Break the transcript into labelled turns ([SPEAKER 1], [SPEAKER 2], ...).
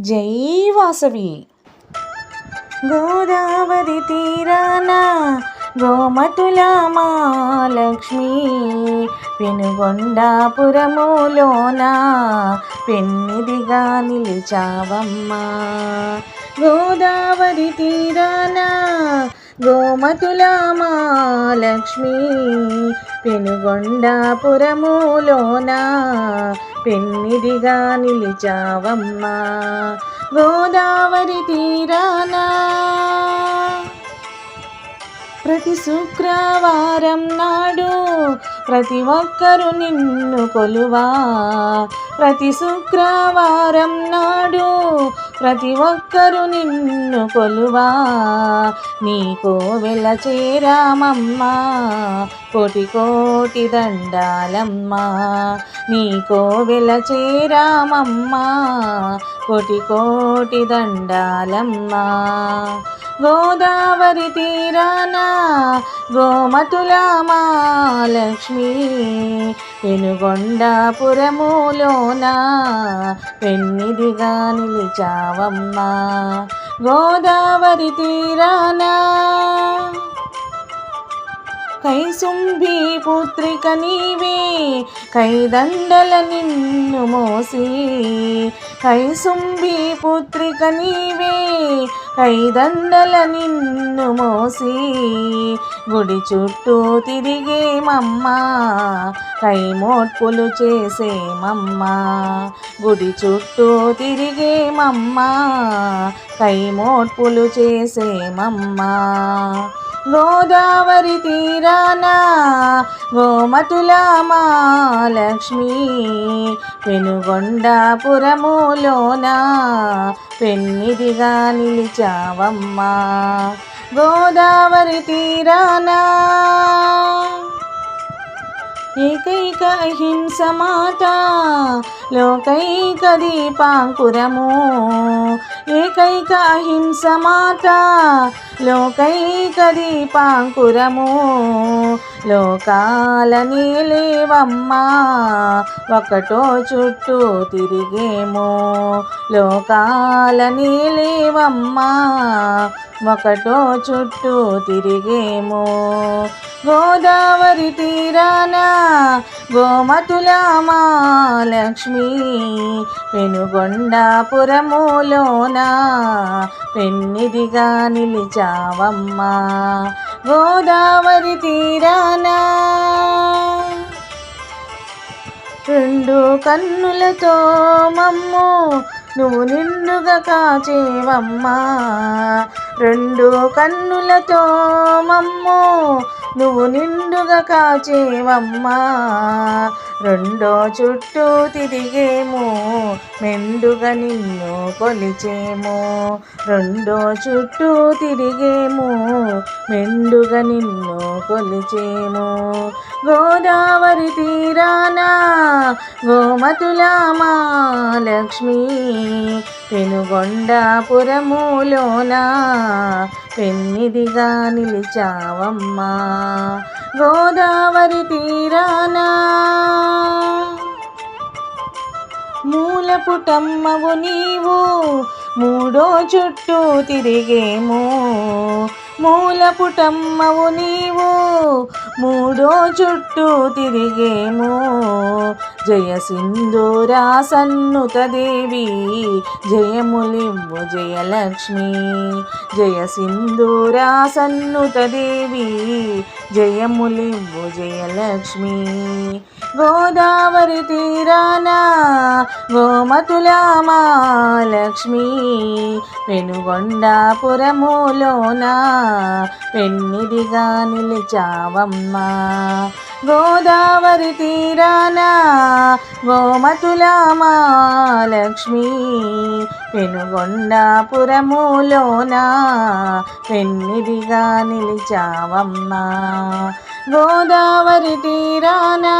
[SPEAKER 1] జై వాసవి గోదావరి తీరాన గోమతుల మహాలక్ష్మి పెనుగొండాపురములోన పెన్నిదిగా నిలిచావమ్మా. గోదావరి తీరాన గోమతుల మహాలక్ష్మి పెనుగొండాపురములోన పెన్నిదిగా నిలిచావమ్మా. గోదావరి తీరానా? ప్రతి శుక్రవారం నాడు ప్రతి ఒక్కరు నిన్ను కొలువా. ప్రతి శుక్రవారం నాడు ప్రతి ఒక్కరు నిన్ను కొలువా. నీకో వెల చేరామమ్మా. కోటి కోటి దండాలమ్మా. నీకో వెల చేరామమ్మా. కోటి కోటి దండాలమ్మా. గోదావరి తీరాన గోమతుల మహాలక్ష్మి పెనుగొండాపురములోన పెన్నిదిగా నిలిచావమ్మా. గోదావరి తీరానా శుంభి పుత్రిక నీవే. కైదండల నిన్ను మోసి. కైసుంభి పుత్రిక నీవే. కైదండల నిన్ను మోసి. గుడి చుట్టూ తిరిగేమమ్మా కైమోట్పులు చేసేమమ్మా గుడి చుట్టూ తిరిగేమమ్మా కైమోట్పులు చేసేమమ్మా గోదావరి తీరాన గోమతుల మహాలక్ష్మి. పెనుగొండాపురములోన పెన్నిదిగా నిలిచావమ్మా. గోదావరి తీరానా ఏకైక అహింస మాత లోకైక దీపాంకురము. ఏకైక అహింస మాత లోకైక దీపాంకురము. లోకాల నీలేవమ్మా ఒకటో చుట్టూ తిరిగేమో. లోకాల నీలేవమ్మా ఒకటో చుట్టూ తిరిగేమో. గోదావరి తీరాన గోమతుల మహాలక్ష్మి. పెనుగొండాపురములోన పెన్నిదిగా నిలిచావమ్మా. గోదావరి తీరాన రెండు కన్నులతో మమ్ము నువ్వు నిండుగా కాచేవమ్మా. రెండు కన్నులతో మమ్ము నువ్వు నిండుగా కాచేవమ్మా. రెండో చుట్టూ తిరిగేము మెండుగా నిన్ను కొలిచేము. రెండో చుట్టూ తిరిగేము మెండుగా నిన్ను కొలిచేము. గోదావరి తీరాన గోమతుల మహాలక్ష్మి పెనుగొండాపురములోన పెన్నిదిగా నిలిచావమ్మా. గోదావరి తీరానా? మూలపుటమ్మవు నీవు మూడో చుట్టూ తిరిగేమో. మూలపుటమ్మవు నీవు మూడో చుట్టూ తిరిగేము. జయ సింధూరా సన్నుత దేవి జయములివ్వు జయలక్ష్మి. జయ సింధూరా సన్నుత దేవి జయములివ్వు జయలక్ష్మి. గోదావరి తీరాన గోమతుల మహాలక్ష్మి. పెనుగొండాపురములోన పెన్నిదిగా నిలిచావమ్మా. గోదావరి తీరాన గోమతుల మహాలక్ష్మి పెనుగొండాపురములోన పెన్నిదిగా నిలిచావమ్మా. గోదావరి తీరానా